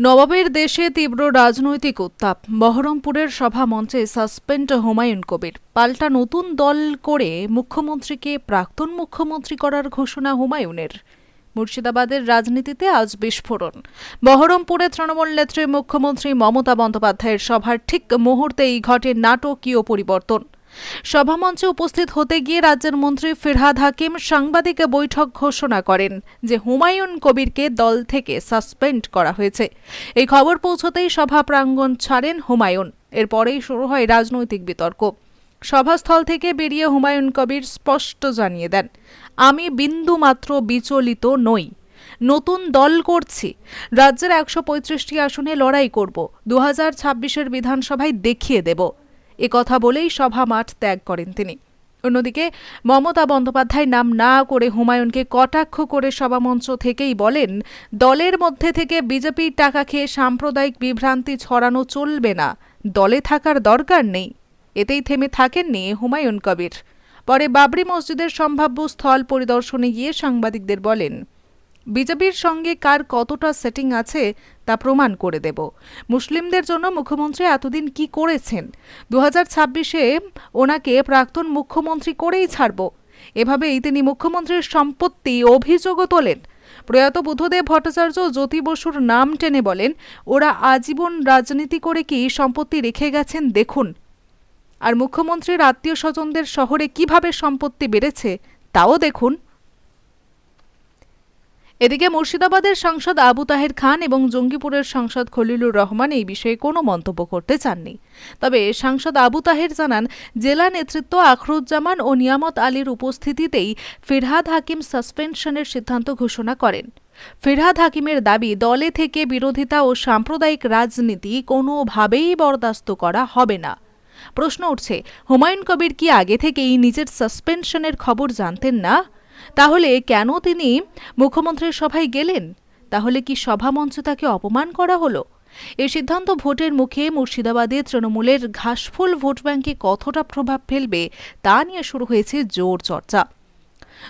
নবাবের দেশে তীব্র রাজনৈতিক উত্তাপ। বহরমপুরের সভা মঞ্চে সাসপেন্ড হুমায়ুন কবির। পাল্টা নতুন দল করে মুখ্যমন্ত্রীকে প্রাক্তন মুখ্যমন্ত্রী করার ঘোষণা হুমায়ুনের। মুর্শিদাবাদের রাজনীতিতে আজ বিস্ফোরণ। বহরমপুরে তৃণমূল নেত্রী মুখ্যমন্ত্রী মমতা বন্দ্যোপাধ্যায়ের সভার ঠিক মুহূর্তেই ঘটে নাটকীয় পরিবর্তন। সভামঞ্চে উপস্থিত হতে গিয়ে রাজ্যের মন্ত্রী ফিরহাদ হাকিম সাংবাদিক বৈঠক ঘোষণা করেন যে হুমায়ুন কবিরকে দল থেকে সাসপেন্ড করা হয়েছে। এই খবর পৌঁছতেই সভা প্রাঙ্গণ ছাড়েন হুমায়ুন। এরপরেই শুরু হয় রাজনৈতিক বিতর্ক। সভাস্থল থেকে বেরিয়ে হুমায়ুন কবির স্পষ্ট জানিয়ে দেন, আমি বিন্দু মাত্র বিচলিত নই। নতুন দল করছি। রাজ্যের একশো পঁয়ত্রিশটি আসনে লড়াই করব। দু হাজার ছাব্বিশের বিধানসভায় দেখিয়ে দেব। কথা বলেই সভা মাঠ ত্যাগ করেন তিনি। অন্যদিকে মমতা বন্দ্যোপাধ্যায় নাম না করে হুমায়ুনকে কটাক্ষ করে সভামঞ্চ থেকেই বলেন, দলের মধ্যে থেকে বিজেপির টাকা খেয়ে সাম্প্রদায়িক বিভ্রান্তি ছড়ানো চলবে না। দলে থাকার দরকার নেই। এতেই থেমে থাকেননি হুমায়ুন কবির। পরে বাবরি মসজিদের সম্ভাব্য স্থল পরিদর্শনে গিয়ে সাংবাদিকদের বলেন বিজেপির সঙ্গে কার কতটা সেটিং আছে তা প্রমাণ করে দেব। মুসলিমদের জন্য মুখ্যমন্ত্রী এতদিন কি করেছেন? দু হাজার ছাব্বিশে ওনাকে প্রাক্তন মুখ্যমন্ত্রী করেই ছাড়ব। এভাবেই তিনি মুখ্যমন্ত্রীর সম্পত্তি, অভিযোগও তোলেন। প্রয়াত বুদ্ধদেব ভট্টাচার্য জ্যোতি বসুর নাম টেনে বলেন, ওরা আজীবন রাজনীতি করে কি সম্পত্তি রেখে গেছেন দেখুন। আর মুখ্যমন্ত্রীর আত্মীয় স্বজনদের শহরে কীভাবে সম্পত্তি বেড়েছে তাও দেখুন। এদিকে মুর্শিদাবাদের সাংসদ আবু তাহের খান এবং জঙ্গিপুরের সাংসদ খলিলুর রহমান এই বিষয়ে কোনো মন্তব্য করতে চাননি। তবে সাংসদ আবু তাহের জানান, জেলা নেতৃত্ব আখরুজ্জামান ও নিয়ামত আলীর উপস্থিতিতেই ফিরহাদ হাকিম সাসপেনশনের সিদ্ধান্ত ঘোষণা করেন। ফিরহাদ হাকিমের দাবি, দলে থেকে বিরোধিতা ও সাম্প্রদায়িক রাজনীতি কোনোভাবেই বরদাস্ত করা হবে না। প্রশ্ন উঠছে, হুমায়ুন কবির কি আগে থেকেই নিজের সাসপেনশনের খবর জানতেন না? তাহলে কেন তিনি মুখ্যমন্ত্রীর সভায় গেলেন? তাহলে কি সভামঞ্চ তাকে অপমান করা হলো? এই সিদ্ধান্ত ভোটের মুখে মুর্শিদাবাদে তৃণমূলের ঘাসফুল ভোট ব্যাংকে কতটা প্রভাব ফেলবে তা নিয়ে শুরু হয়েছে জোর চর্চা।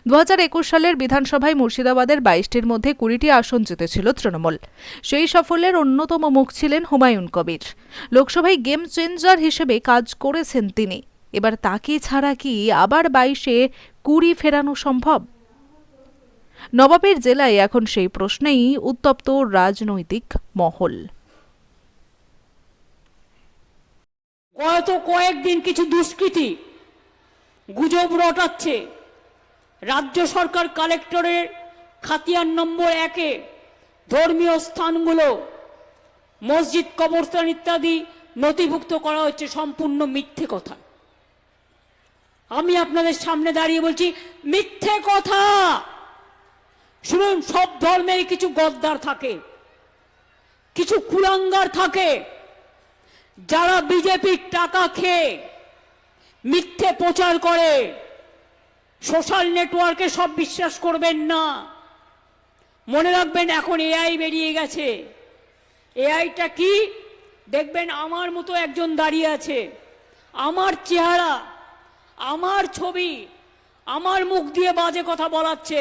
দু হাজার একুশ সালের বিধানসভায় মুর্শিদাবাদের বাইশটির মধ্যে কুড়িটি আসন জিতেছিল তৃণমূল। সেই সাফল্যের অন্যতম মুখ ছিলেন হুমায়ুন কবির। লোকসভায় গেম চেঞ্জার হিসেবে কাজ করেছেন তিনি। এবার তাকে ছাড়া কি আবার বাইশে কুড়ি ফেরানো সম্ভব? নবাবের জেলায় এখন সেই প্রশ্নেই উত্তপ্ত রাজনৈতিক মহল। গত কয়েকদিন কিছু দুষ্কৃতী গুজব রটাচ্ছে। রাজ্য সরকার কালেক্টরের খাতিয়ান নম্বর একে, ধর্মীয় স্থানগুলো, মসজিদ কবরস্থান ইত্যাদি নথিভুক্ত করা হচ্ছে সম্পূর্ণ মিথ্যে কথা। আমি আপনাদের সামনে দাঁড়িয়ে বলছি, মিথ্যে কথা। শুনুন, সব ধর্মের কিছু গদ্দার থাকে, কিছু কুলাঙ্গার থাকে। যারা বিজেপির টাকা খেয়ে মিথ্যে প্রচার করে, সোশ্যাল নেটওয়ার্কে সব বিশ্বাস করবেন না। মনে রাখবেন, এখন এআই বেরিয়ে গেছে। এআইটা কি? দেখবেন, আমার মতো একজন দাঁড়িয়ে আছে। আমার চেহারা আমার ছবি আমার মুখ দিয়ে বাজে কথা বলাচ্ছে,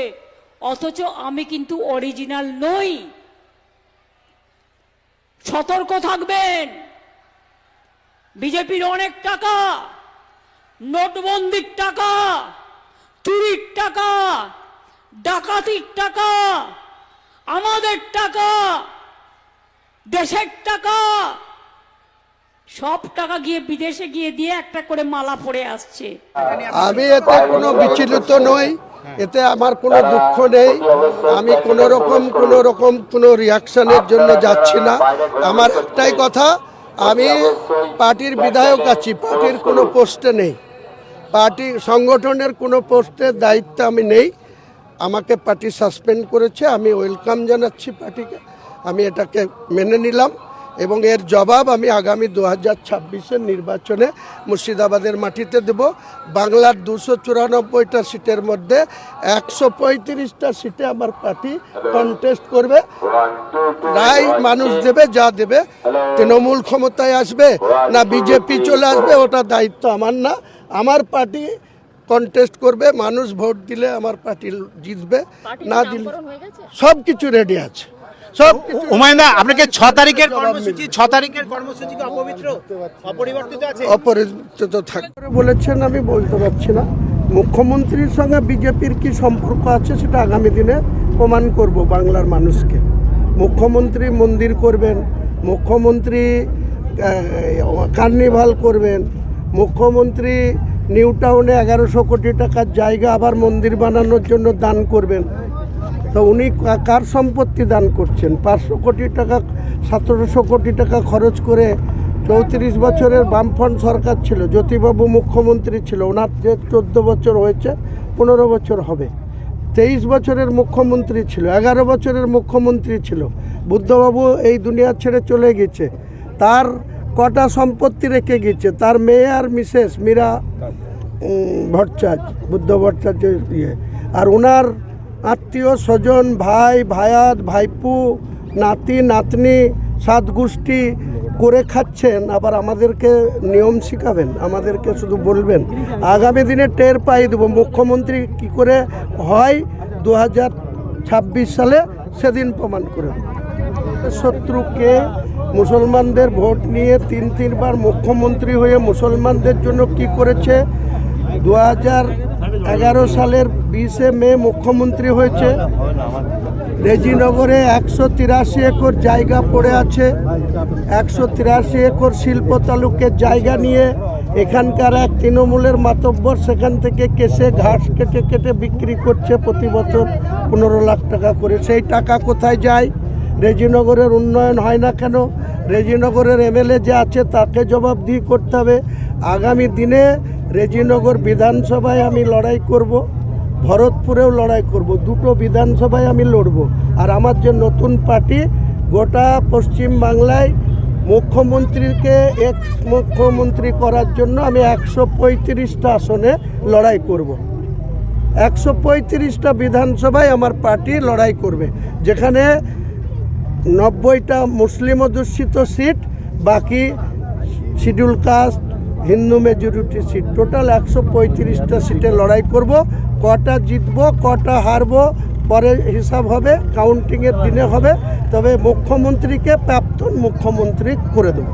অথচ আমি কিন্তু অরিজিনাল নই। সতর্ক থাকবেন। বিজেপির অনেক টাকা, নোটবন্দির টাকা, চুরির টাকা, ডাকাতির টাকা, আমাদের টাকা, দেশের টাকা সব টাকা গিয়ে বিদেশে গিয়ে দিয়ে একটা করে মালা পরে আসছে। আমি এতে কোনো বিচলিত নই, এতে আমার কোনো দুঃখ নেই, আমি কোনো রকম কোনো রকম কোনো রিয়াকশনের জন্য যাচ্ছি না। আমার একটাই কথা, আমি পার্টির বিধায়ক আছি, পার্টির কোনো পোস্টে নেই। পার্টি সংগঠনের কোনো পোস্টের দায়িত্ব আমি নেই। আমাকে পার্টি সাসপেন্ড করেছে, আমি ওয়েলকাম জানাচ্ছি পার্টিকে, আমি এটাকে মেনে নিলাম। এবং এর জবাব আমি আগামী দু হাজার ছাব্বিশের নির্বাচনে মুর্শিদাবাদের মাটিতে দেব। বাংলার দুশো চুরানব্বইটা সিটের মধ্যে একশো পঁয়ত্রিশটা সিটে আমার পার্টি কন্টেস্ট করবে। রায় মানুষ দেবে যা দেবে। তৃণমূল ক্ষমতায় আসবে না বিজেপি চলে আসবে ওটা দায়িত্ব আমার না। আমার পার্টি কন্টেস্ট করবে মানুষ ভোট দিলে আমার পার্টি জিতবে। না দিলে সব কিছু রেডি আছে। আপনাকে ছ তারিখের কর্মসূচি ছ তারিখের কর্মসূচি অপবিত্র? অপরিবর্তিত আছে? অপরিচিত থাকবে বলেছেন আমি বলতে পারছি না। মুখ্যমন্ত্রীর সঙ্গে বিজেপির কি সম্পর্ক আছে সেটা আগামী দিনে প্রমাণ করব বাংলার মানুষকে। মুখ্যমন্ত্রী মন্দির করবেন মুখ্যমন্ত্রী কার্নিভাল করবেন মুখ্যমন্ত্রী নিউ টাউনে এগারোশো কোটি টাকার জায়গা আবার মন্দির বানানোর জন্য দান করবেন। তো উনি কার সম্পত্তি দান করছেন? পাঁচশো কোটি টাকা সতেরোশো কোটি টাকা খরচ করে চৌত্রিশ বছরের বামফ্রন্ট সরকার ছিল, জ্যোতিবাবু মুখ্যমন্ত্রী ছিল, ওনার যে চোদ্দ বছর হয়েছে, পনেরো বছর হবে। তেইশ বছরের মুখ্যমন্ত্রী ছিল, এগারো বছরের মুখ্যমন্ত্রী ছিল। বুদ্ধবাবু এই দুনিয়া ছেড়ে চলে গেছে। তার কটা সম্পত্তি রেখে গেছে, তার মেয়ে আর মিসেস মীরা ভট্টাচার্য, বুদ্ধ ভট্টাচার্যের ইয়ে। আর ওনার আত্মীয় স্বজন, ভাই ভায়াত ভাইপু, নাতি, নাতনি সাত গোষ্ঠী করে খাচ্ছেন, আবার আমাদেরকে নিয়ম শিখাবেন, আমাদেরকে শুধু বলবেন। আগামী দিনে টের পাই দেবো, মুখ্যমন্ত্রী কি করে হয় দু হাজার ছাব্বিশ সালে সেদিন প্রমাণ করে শত্রুকে মুসলমানদের ভোট নিয়ে তিন, তিনবার মুখ্যমন্ত্রী হয়ে মুসলমানদের জন্য কি করেছে দু হাজার এগারো সালের বিশে মে মুখ্যমন্ত্রী হয়েছে। রেজিনগরে একশো তিরাশি একর জায়গা পড়ে আছে। একশো তিরাশি একর শিল্প তালুকের জায়গা নিয়ে এখানকার এক তৃণমূলের মাতব্বর সেখান থেকে কেসে ঘাস কেটে কেটে বিক্রি করছে প্রতি বছর পনেরো লাখ টাকা করে। সেই টাকা কোথায় যায়? রেজিনগরের উন্নয়ন হয় না কেন? রেজিনগরের এমএলএ যে আছে তাকে জবাবদিহি করতে হবে। আগামী দিনে রেজিনগর বিধানসভায় আমি লড়াই করব, ভরতপুরেও লড়াই করব, দুটো বিধানসভায় আমি লড়ব আর আমার যে নতুন পার্টি, গোটা পশ্চিম বাংলায় মুখ্যমন্ত্রীকে এক্স মুখ্যমন্ত্রী করার জন্য আমি একশো পঁয়ত্রিশটা আসনে লড়াই করব। একশো পঁয়ত্রিশটা বিধানসভায় আমার পার্টি লড়াই করবে, যেখানে নব্বইটা মুসলিম অধ্যুষিত সিট, বাকি schedule caste Hindu majority seat total একশো পঁয়ত্রিশটা সিটে লড়াই করব, কটা জিতবো, কটা হারবো, পরে হিসাব হবে কাউন্টিংয়ের দিনে হবে। তবে মুখ্যমন্ত্রীকে প্রাপ্তন মুখ্যমন্ত্রী করে দেবো।